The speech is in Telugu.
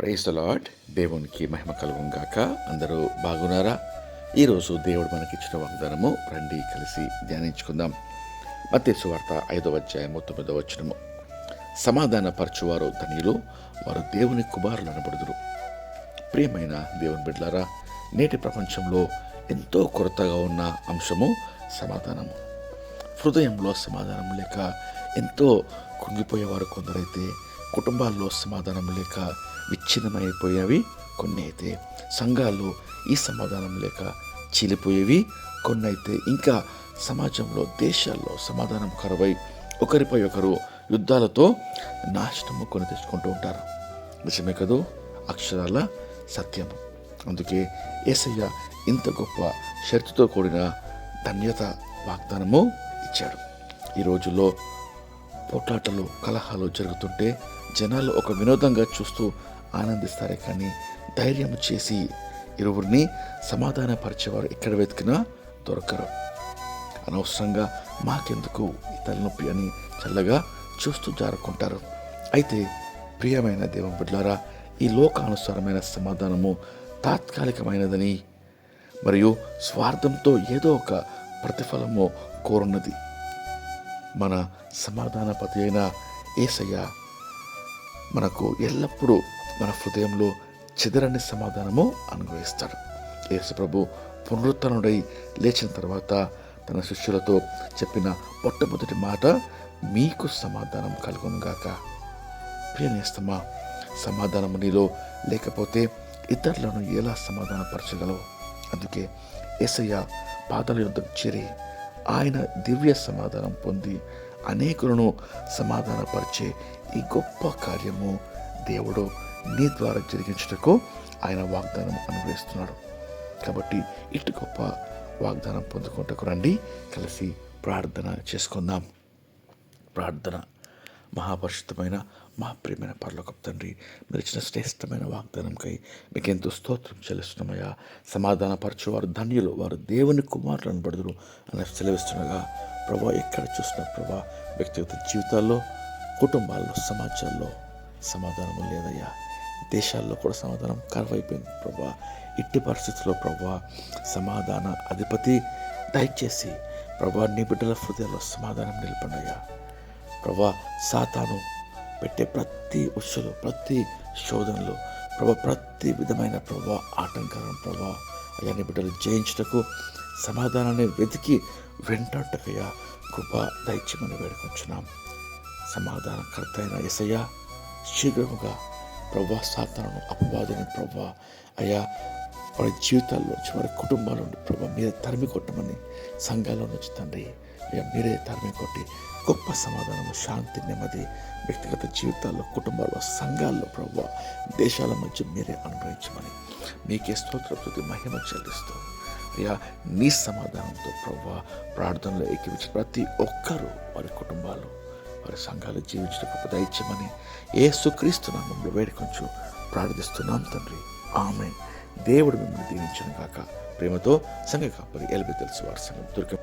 ప్రైజ్ లాడ్ దేవునికి మహిమ కలుగుంగాక అందరూ బాగున్నారా? ఈరోజు దేవుడు మనకిచ్చిన వాగ్దానము రండి కలిసి ధ్యానించుకుందాం. మత్తే సువార్త ఐదవ అధ్యాయము తొమ్మిదవ వచనము. సమాధాన పరచువారు ధనియులు వారు దేవుని కుమారులు అనబడుదురు ప్రియమైన దేవుని బిడ్డలారా నేటి ప్రపంచంలో ఎంతో కొరతగా ఉన్న అంశము సమాధానము. హృదయంలో సమాధానం లేక ఎంతో కుంగిపోయేవారు కొందరైతే కుటుంబాల్లో సమాధానం లేక విచ్ఛిన్నమైపోయేవి కొన్ని అయితే సంఘాల్లో ఈ సమాధానం లేక చీలిపోయేవి కొన్ని అయితే ఇంకా సమాజంలో దేశాల్లో సమాధానం కరువై ఒకరిపై ఒకరు యుద్ధాలతో నాశనము కొని తెచ్చుకుంటూ ఉంటారు. నిజమే కదూ? అక్షరాల సత్యము. అందుకే ఏసయ్య ఇంత గొప్ప షరతుతో కూడిన ధన్యత వాగ్దానము ఇచ్చాడు. ఈ రోజుల్లో పోట్లాటలు కలహాలు జరుగుతుంటే జనాలు ఒక వినోదంగా చూస్తూ ఆనందిస్తారే కానీ ధైర్యం చేసి ఇరువురిని సమాధానపరిచేవారు ఎక్కడ వెతికినా దొరకరు. అనవసరంగా మాకెందుకు ఈ తలనొప్పి అని చల్లగా చూస్తూ జారుకుంటారు. అయితే ప్రియమైన దేవం బిడ్లారా ఈ లోకానుసారమైన సమాధానము తాత్కాలికమైనదని మరియు స్వార్థంతో ఏదో ఒక ప్రతిఫలము కోరున్నది. మన సమాధానపతి అయిన ఏసయ్య మనకు ఎల్లప్పుడూ మన హృదయంలో చెదరని సమాధానము అనుగ్రహిస్తాడు యేసుప్రభు పునరుత్తనుడై లేచిన తర్వాత తన శిష్యులతో చెప్పిన మొట్టమొదటి మాట మీకు సమాధానం కలుగునుగాక ప్రియనేస్తమా సమాధానము నీలో లేకపోతే ఇతరులను ఎలా సమాధానపరచగలవు? అందుకే ఏసయ్య పాదల యుద్ధం చేరి ఆయన దివ్య సమాధానం పొంది అనేకులను సమాధానపరిచే ఈ గొప్ప కార్యము దేవుడు నీ ద్వారా జరిగించుటకు ఆయన వాగ్దానం అనుగ్రహిస్తున్నాడు. కాబట్టి ఇటు గొప్ప వాగ్దానం పొందుకుంటకు రండి కలిసి ప్రార్థన చేసుకుందాం. ప్రార్థన. మహాపరిషితమైన మా ప్రియమైన పర్లోక తండ్రి మీరు ఇచ్చిన శ్రేష్టమైన వాగ్దానంకై మీకు ఎంతో స్తోత్రం చెల్లిస్తున్నామయ్యా. సమాధానపరచు వారు ధన్యులు వారు దేవుని కుమారులు అనబడుదురు అని సెలవిస్తుండగా ప్రభా ఎక్కడ చూసినా ప్రభా వ్యక్తిగత జీవితాల్లో కుటుంబాల్లో సమాజాల్లో సమాధానం లేదయ్యా. దేశాల్లో కూడా సమాధానం కరువైపోయింది ప్రభా. ఇట్టి పరిస్థితుల్లో ప్రభా సమాధాన అధిపతి దయచేసి ప్రభా నీ బిడ్డల హృదయాల్లో సమాధానం నిలపండియా ప్రభా సాతాను పెట్టే ప్రతి ఉత్సలు ప్రతి శోధనలు ప్రభా ప్రతి విధమైన ప్రభా ఆటంకాలను ప్రభా అయ్యా నీ బిడ్డలు జయించటకు సమాధానాన్ని వెతికి వెంటాటకయ్యా. కృప దైత్యమని వేడుకొంచున్నాం. సమాధానకర్త అయిన ఎసయ్య శీఘ్రముగా ప్రభా సాతాను అపవాదిని ప్రభా అయ్యా వారి జీవితాల్లో వారి కుటుంబాల నుండి ప్రభా మీరే తరిమి కొట్టమని సంఘాల నుంచి తండ్రి అయ్యా మీరే తరిమి కొట్టి గొప్ప సమాధానము శాంతి నెమ్మది వ్యక్తిగత జీవితాల్లో కుటుంబాల్లో సంఘాల్లో ప్రభా దేశాల మధ్య మీరే అనుభవించమని మీకే స్తోత్ర ప్రతి మహిమ చెల్లిస్తూ అయ్యా నీ సమాధానంతో ప్రభా ప్రార్థనలో ఏకీవించి ప్రతి ఒక్కరూ వారి కుటుంబాలు వారి సంఘాలు జీవించిన గొప్ప దయచేయమని ఏసుక్రీస్తు నామంలో వేడుకొంచు ప్రార్థిస్తున్నాం తండ్రి. ఆమె దేవుడు మిమ్మల్ని దీవించను కాక ప్రేమతో సంఘ కాపరి ఎల్బి తెలుసు వారి సంఘం దుర్గం